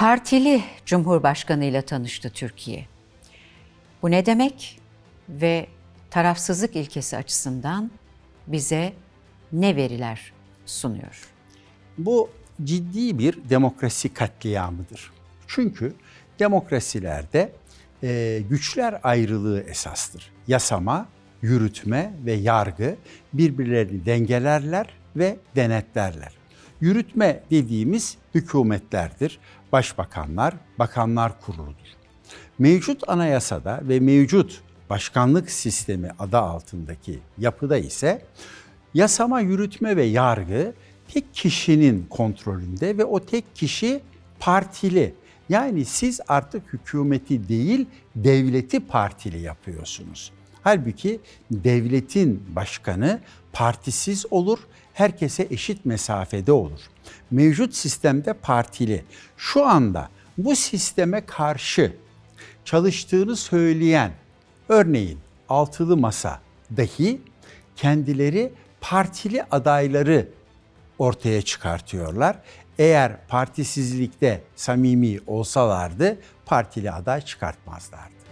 partili Cumhurbaşkanı ile tanıştı Türkiye. Bu ne demek ve tarafsızlık ilkesi açısından bize ne veriler sunuyor? Bu ciddi bir demokrasi katliamıdır. Çünkü demokrasilerde e, güçler ayrılığı esastır. Yasama, yürütme ve yargı birbirlerini dengelerler ve denetlerler. Yürütme dediğimiz hükümetlerdir. Başbakanlar, bakanlar kuruludur. Mevcut anayasada ve mevcut başkanlık sistemi adı altındaki yapıda ise yasama, yürütme ve yargı tek kişinin kontrolünde ve o tek kişi partili. Yani siz artık hükümeti değil, devleti partili yapıyorsunuz. Halbuki devletin başkanı partisiz olur, herkese eşit mesafede olur. Mevcut sistemde partili. Şu anda bu sisteme karşı çalıştığını söyleyen örneğin altılı masa dahi kendileri partili adayları ortaya çıkartıyorlar. Eğer partisizlikte samimi olsalardı partili aday çıkartmazlardı.